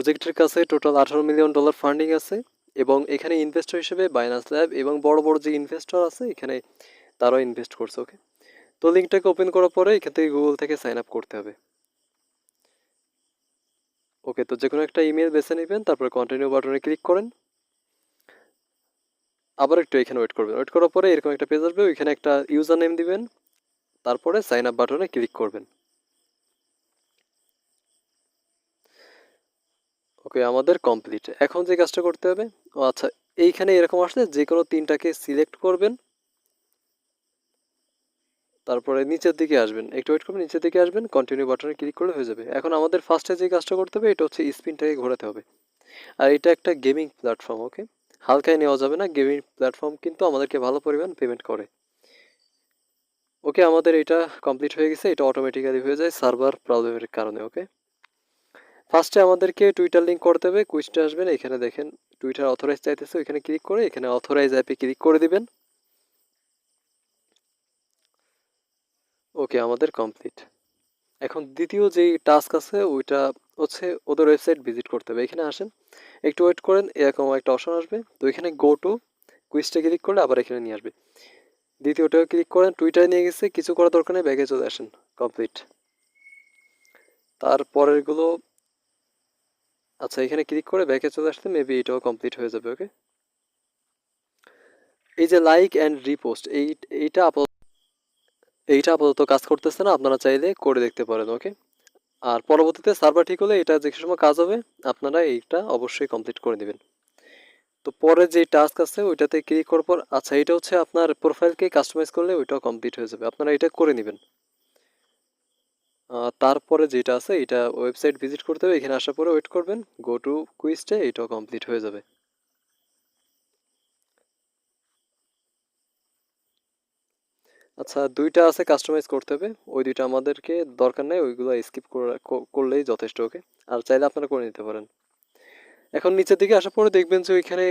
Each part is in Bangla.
প্রজেক্টের কাছে টোটাল আঠারো মিলিয়ন ডলার ফান্ডিং আছে এবং এখানে ইনভেস্টর হিসেবে বাইনান্স ল্যাব এবং বড় বড় যে ইনভেস্টর আছে, এখানে তারাও ইনভেস্ট করছে ওকে তো লিঙ্কটাকে ওপেন করার পরে এখান থেকে গুগল থেকে সাইন আপ করতে হবে। ওকে তো যে কোনো একটা ইমেল বেছে নেবেন, তারপরে কন্টিনিউ বাটনে ক্লিক করেন। আবার একটু এখানে ওয়েট করবেন। ওয়েট করার পরে এরকম একটা পেজ আসবে, ওইখানে একটা ইউজার নেম দিবেন, তারপরে সাইন আপ বাটনে ক্লিক করবেন। ওকে, আমাদের কমপ্লিট এখন যে কাজটা করতে হবে, ও আচ্ছা এইখানে এরকম আসলে যে কোনো তিনটাকে সিলেক্ট করবেন, তারপরে নিচের দিকে আসবেন। একটু ওয়েট করবেন, নিচের দিকে আসবেন কন্টিনিউ বাটনে ক্লিক করলে হয়ে যাবে। এখন আমাদের ফার্স্টে যে কাজটা করতে হবে, এটা হচ্ছে স্পিনটাকে ঘোরাতে হবে। আর এটা একটা গেমিং প্ল্যাটফর্ম ওকে হালকায় নেওয়া যাবে না গেমিং প্ল্যাটফর্ম কিন্তু আমাদেরকে ভালো পরিমাণ পেমেন্ট করে। ওকে আমাদের এটা কমপ্লিট হয়ে গেছে, এটা অটোমেটিক্যালি হয়ে যায় সার্ভার প্রবলেমের কারণে ওকে ফার্স্টে আমাদেরকে টুইটার লিঙ্ক করতে হবে। কুইজটা আসবেন এখানে দেখেন টুইটার অথরাইজ চাইতেছে, ওইখানে ক্লিক করে এখানে অথরাইজ অ্যাপে ক্লিক করে দিবেন। ওকে আমাদের কমপ্লিট এখন দ্বিতীয় যেই টাস্ক আছে, ওইটা হচ্ছে ওদের ওয়েবসাইট ভিজিট করতে হবে। এখানে আসেন, একটু ওয়েট করেন, এরকম একটা অপশন আসবে। তো এখানে গো টু কুইজটা ক্লিক করলে আবার এখানে নিয়ে আসবে। দ্বিতীয়টাও ক্লিক করেন টুইটারে নিয়ে গেছে, কিছু করার দরকার নেই ব্যাগে চলে আসেন কমপ্লিট তারপরেরগুলো আচ্ছা এখানে ক্লিক করে ব্যাকে চলে আসতে মেবি এটাও কমপ্লিট হয়ে যাবে ওকে এই যে লাইক অ্যান্ড রিপোস্ট এই, এইটা আপাতত এইটা আপাতত কাজ করতেছে না, আপনারা চাইলে করে দেখতে পারেন ওকে আর পরবর্তীতে সার্ভার ঠিক হলে এটা যে সময় কাজ হবে, আপনারা এইটা অবশ্যই কমপ্লিট করে নেবেন তো পরে যে টাস্ক আছে, ওইটাতে ক্লিক করার পর আচ্ছা এটা হচ্ছে আপনার প্রোফাইলকে কাস্টমাইজ করলে ওইটাও কমপ্লিট হয়ে যাবে, আপনারা এটা করে নেবেন। তারপরে যেটা আছে, এটা ওয়েবসাইট ভিজিট করতে হবে, এখানে আসার পরে ওয়েট করবেন গো টু কুইজটা এটাও কমপ্লিট হয়ে যাবে। আচ্ছা দুইটা আছে কাস্টমাইজ করতে হবে, ওই দুইটা আমাদেরকে দরকার নেই, ওইগুলো স্কিপ করলেই যথেষ্ট ওকে আর চাইলে আপনারা করে নিতে পারেন। এখন নিচের দিকে আসার পরে দেখবেন যে ওইখানে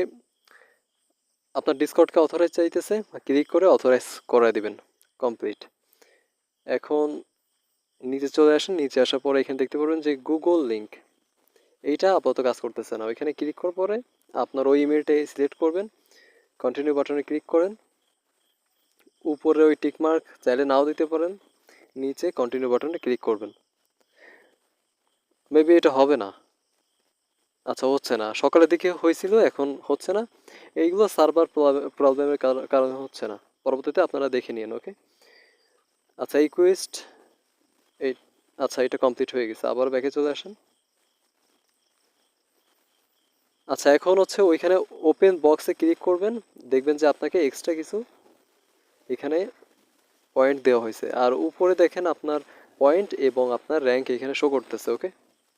আপনার ডিসকর্ডকে অথরাইজ চাইতেছে ক্লিক করে অথরাইজ করাই দিবেন কমপ্লিট এখন নিচে চলে আসেন, নিচে আসার পরে এখানে দেখতে পারবেন যে গুগল লিঙ্ক এইটা আপাতত কাজ করতেছে না। ওইখানে ক্লিক করার পরে আপনার ওই ইমেলটাই সিলেক্ট করবেন কন্টিনিউ বাটনে ক্লিক করেন, উপরে ওই টিকমার্ক চাইলে নাও দিতে পারেন, নিচে কন্টিনিউ বাটনে ক্লিক করবেন। মেবি এটা হবে না। আচ্ছা হচ্ছে না। সকালের দিকে হয়েছিল, এখন হচ্ছে না। এইগুলো সার্ভার প্রবলেমের কারণে হচ্ছে না। পরবর্তীতে আপনারা দেখে নিন ওকে আচ্ছা এই কুইস্ট আচ্ছা এটা কমপ্লিট হয়ে গেছে। আবার ব্যাকে চলে আসেন। আচ্ছা এখন হচ্ছে ওইখানে ওপেন বক্সে ক্লিক করবেন। দেখবেন যে আপনাকে এক্সট্রা কিছু এখানে পয়েন্ট দেওয়া হয়েছে। আর উপরে দেখেন আপনার পয়েন্ট এবং আপনার র্যাঙ্ক এখানে শো করতেছে ওকে